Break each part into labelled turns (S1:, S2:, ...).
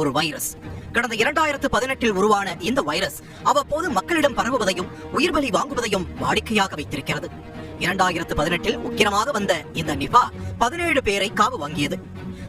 S1: ஒரு வைரஸ். கடந்த இரண்டாயிரத்து பதினெட்டில் உருவான இந்த வைரஸ் அவ்வப்போது மக்களிடம் பரவுவதையும் உயிர்பலி வாங்குவதையும் வாடிக்கையாக வைத்திருக்கிறது. இரண்டாயிரத்து பதினெட்டில் உக்கிரமாக வந்த இந்த நிபா பதினேழு பேரை காவு வாங்கியது.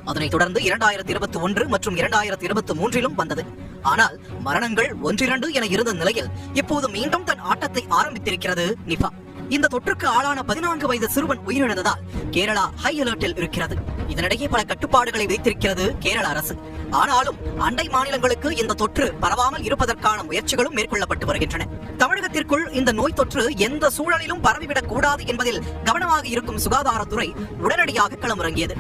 S1: அதனைத் தொடர்ந்து இரண்டாயிரத்தி இருபத்தி ஒன்று மற்றும் இரண்டாயிரத்தி இருபத்தி மூன்றிலும் வந்தது. ஆனால் மரணங்கள் ஒன்றிரண்டு என இருந்த நிலையில் இப்போது மீண்டும் தன் ஆட்டத்தை ஆரம்பித்திருக்கிறது நிபா. இந்த தொற்றுக்கு ஆளான பதினான்கு வயது சிறுவன் உயிரிழந்ததால் கேரளா ஹை அலர்ட்டில் இருக்கிறது. இதனிடையே பல கட்டுப்பாடுகளை வைத்திருக்கிறது கேரள அரசு. ஆனாலும் அண்டை மாநிலங்களுக்கு இந்த தொற்று பரவாமல் இருப்பதற்கான முயற்சிகளும் மேற்கொள்ளப்பட்டு வருகின்றன. தமிழகத்திற்குள் இந்த நோய் தொற்று எந்த சூழலிலும் பரவிவிடக் கூடாது என்பதில் கவனமாக இருக்கும் சுகாதாரத்துறை உடனடியாக களமிறங்கியது.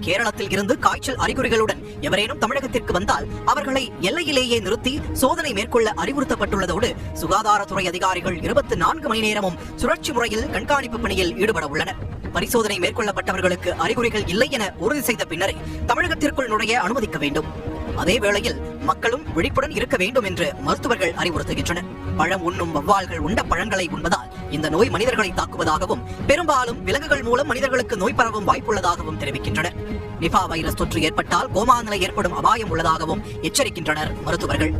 S1: கேரளத்தில் இருந்து காய்ச்சல் அறிகுறிகளுடன் எவரேனும் தமிழகத்திற்கு வந்தால் அவர்களை எல்லையிலேயே நிறுத்தி சோதனை மேற்கொள்ள அறிவுறுத்தப்பட்டுள்ளதோடு சுகாதாரத்துறை அதிகாரிகள் இருபத்தி நான்கு மணி நேரமும் சுழற்சி முறையில் கண்காணிப்பு பணியில் ஈடுபட உள்ளனர். பரிசோதனை மேற்கொள்ளப்பட்டவர்களுக்கு அறிகுறிகள் இல்லை என உறுதி செய்த பின்னரே தமிழகத்திற்குள் நுழைய அனுமதிக்க வேண்டும். அதே வேளையில் மக்களும் விழிப்புடன் இருக்க வேண்டும் என்று மருத்துவர்கள் அறிவுறுத்துகின்றனர். பழம் உண்ணும் வவ்வால்கள் உண்ட பழங்களை உண்பதால் இந்த நோய் மனிதர்களை தாக்குவதாகவும் பெரும்பாலும் விலங்குகள் மூலம் மனிதர்களுக்கு நோய் பரவும் வாய்ப்புள்ளதாகவும் தெரிவிக்கின்றனர். நிபா வைரஸ் தொற்று ஏற்பட்டால் கோமா நிலை ஏற்படும் அபாயம் உள்ளதாகவும் எச்சரிக்கின்றனர் மருத்துவர்கள்.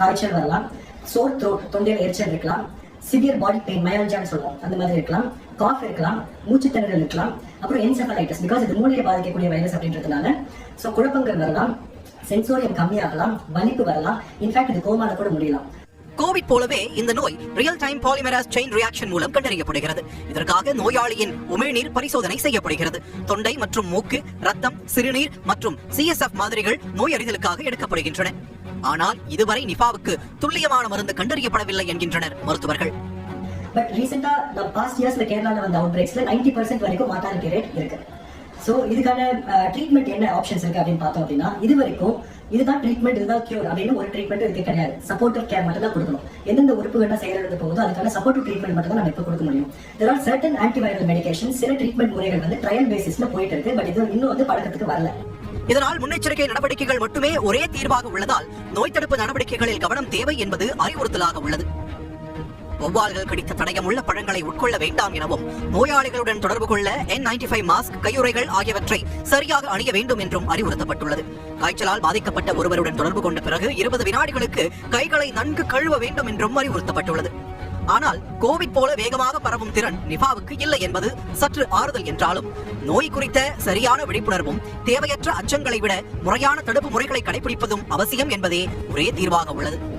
S2: காய்ச்சல் வரலாம் சோர் த்ரோட் தொண்டையில எரிச்சல் இருக்கலாம் சிவியர் பாடி பெயின் மயாலஜான்னு சொல்லுவோம் அந்த மாதிரி இருக்கலாம் காஃப் இருக்கலாம் மூச்சு திணறல் இருக்கலாம் அப்புறம் என்செஃபலைட்டிஸ் பிகாஸ் இது மூளையை பாதிக்கக்கூடிய வைரஸ் அப்படின்றதுனால. ஸோ குழப்பங்கள் வரலாம் சென்சோரியம் கம்மியாகலாம் வலிப்பு வரலாம் இன்ஃபேக்ட் இது கோமால கூட முடியலாம்.
S1: கோவிட் போலவே இந்த நோய் real time polymerase chain reaction மூலம் கண்டறியப்படுகிறது. இதற்காக நோயாளியின் உமிழ்நீர் பரிசோதனை செய்யப்படுகிறது. தொண்டை மற்றும் மூக்கு ரத்தம் சிறுநீர் மற்றும் சிஎஸ்எஃப் மாதிரிகள் நோய் அறிதலுக்காக எடுக்கப்படுகின்றன. ஆனால் இதுவரை நிபாவுக்கு துல்லியமான மருந்து கண்டறியப்படவில்லை என்கின்றனர் மருத்துவர்கள்.
S2: பட் ரீசெண்டா பாஸ்ட் இயர்ஸ்ல கேரளால வந்த அவுட் பிரேக்ஸ்ல நைன்டி பர்சன்ட் வரைக்கும் மார்டாலிட்டி ரேட் இருக்கு. ஸோ இதுக்கான ட்ரீட்மெண்ட் என்ன ஆப்ஷன்ஸ் இருக்கு அப்படின்னு பார்த்தோம் அப்படின்னா இது வரைக்கும் இதுதான் ட்ரீட்மெண்ட் இதுதான் கியூர் அப்படின்னு ஒரு ட்ரீட்மெண்ட் இதுக்கு கிடையாது. சப்போர்ட்டிவ் கேர் மட்டும் தான் கொடுக்கணும். எந்தெந்த உறுப்புகள்லாம் செயலிழந்து போகுதோ அதுக்கான சப்போர்ட்டிவ் ட்ரீட்மெண்ட் மட்டும் தான் நம்ம இப்போ கொடுக்க முடியும். There are certain antiviral medication சில ட்ரீட்மெண்ட் முறைகள் வந்து ட்ரையல் பேசிஸ்ல போயிட்டு இருக்கு பட் இது இன்னும் வந்து பழக்கத்துக்கு வரல.
S1: இதனால் முன்னெச்சரிக்கை நடவடிக்கைகள் மட்டுமே ஒரே தீர்வாக உள்ளதால் நோய் தடுப்பு நடவடிக்கைகளில் கவனம் தேவை என்பது அறிவுறுத்தலாக உள்ளது. வௌவால்கள் கடித்த தடயமுள்ள பழங்களை உட்கொள்ள வேண்டாம் எனவும் நோயாளிகளுடன் தொடர்பு கொள்ள என் நைன்டி ஃபைவ் மாஸ்க் கையுறைகள் ஆகியவற்றை சரியாக அணிய வேண்டும் என்றும் அறிவுறுத்தப்பட்டுள்ளது. காய்ச்சலால் பாதிக்கப்பட்ட ஒருவருடன் தொடர்பு கொண்ட பிறகு இருபது வினாடிகளுக்கு கைகளை நன்கு கழுவ வேண்டும் என்றும் அறிவுறுத்தப்பட்டுள்ளது. ஆனால் கோவிட் போல வேகமாக பரவும் திறன் நிபாவுக்கு இல்லை என்பது சற்று ஆறுதல் என்றாலும் நோய் குறித்த சரியான விழிப்புணர்வும் தேவையற்ற அச்சங்களை விட முறையான தடுப்பு முறைகளை கடைபிடிப்பதும் அவசியம் என்பதே ஒரே தீர்வாக உள்ளது.